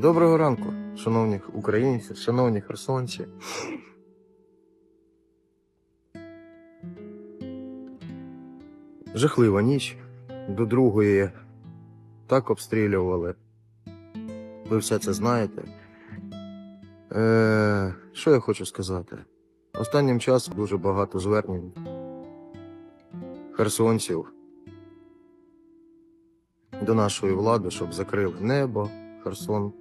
Доброго ранку, шановні українці, шановні херсонці. Жахлива ніч. До другої так обстрілювали. Ви все це знаєте. Е, що я хочу сказати? Останнім часом дуже багато звернень херсонців до нашої влади, щоб закрили небо. Херсон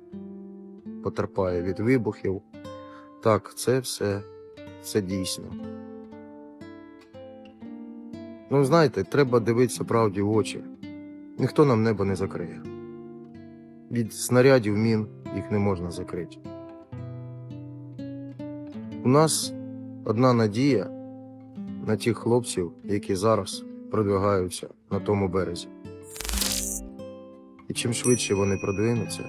потерпає від вибухів. Так, це все це дійсно. Ну, знаєте, треба дивитися правді в очі. Ніхто нам небо не закриє. Від снарядів мін їх не можна закрити. У нас одна надія на тих хлопців, які зараз продвигаються на тому березі. І чим швидше вони продвинуться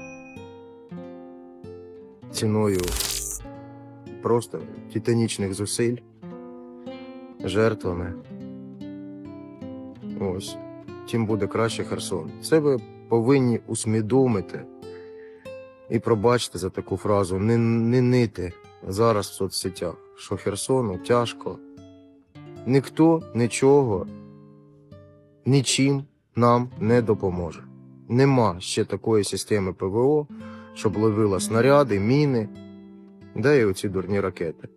ціною просто титанічних зусиль, жертвами, ось, тим буде краще Херсон. Це ви повинні усвідомити і пробачте за таку фразу, не, не нити зараз в соцсетях, що Херсону тяжко. Ніхто нічого, нічим нам не допоможе. Нема ще такої системи ПВО, щоб ловила снаряди, міни, да і оці дурні ракети.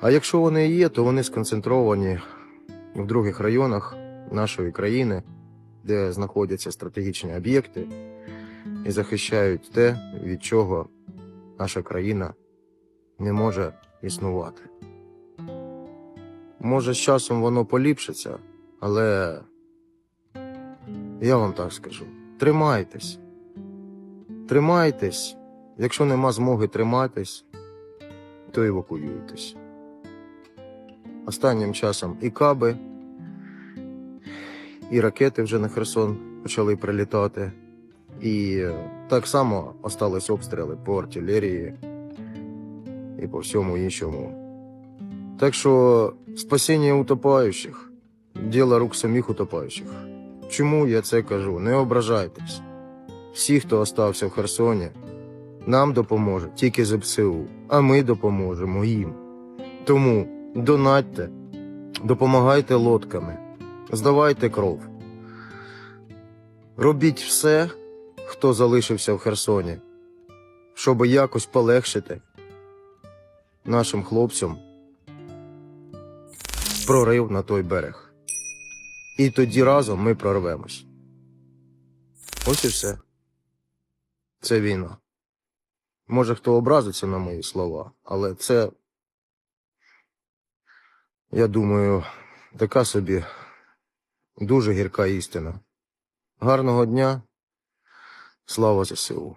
А якщо вони і є, то вони сконцентровані в других районах нашої країни, де знаходяться стратегічні об'єкти і захищають те, від чого наша країна не може існувати. Може, з часом воно поліпшиться, але я вам так скажу: тримайтесь. Тримайтесь. Якщо нема змоги триматись, то евакуюйтесь. Останнім часом і каби, і ракети вже на Херсон почали прилітати. І е, так само остались обстріли по артилерії і по всьому іншому. Так що спасіння утопаючих діло рук самих утопаючих. Чому я це кажу? Не ображайтесь. Всі, хто остався в Херсоні, нам допоможе тільки ЗСУ, а ми допоможемо їм. Тому донатьте, допомагайте лодками, здавайте кров. Робіть все, хто залишився в Херсоні, щоб якось полегшити нашим хлопцям прорив на той берег. І тоді разом ми прорвемось. Ось і все. Це війна. Може, хто образиться на мої слова, але це, я думаю, така собі дуже гірка істина. Гарного дня. Слава ЗСУ.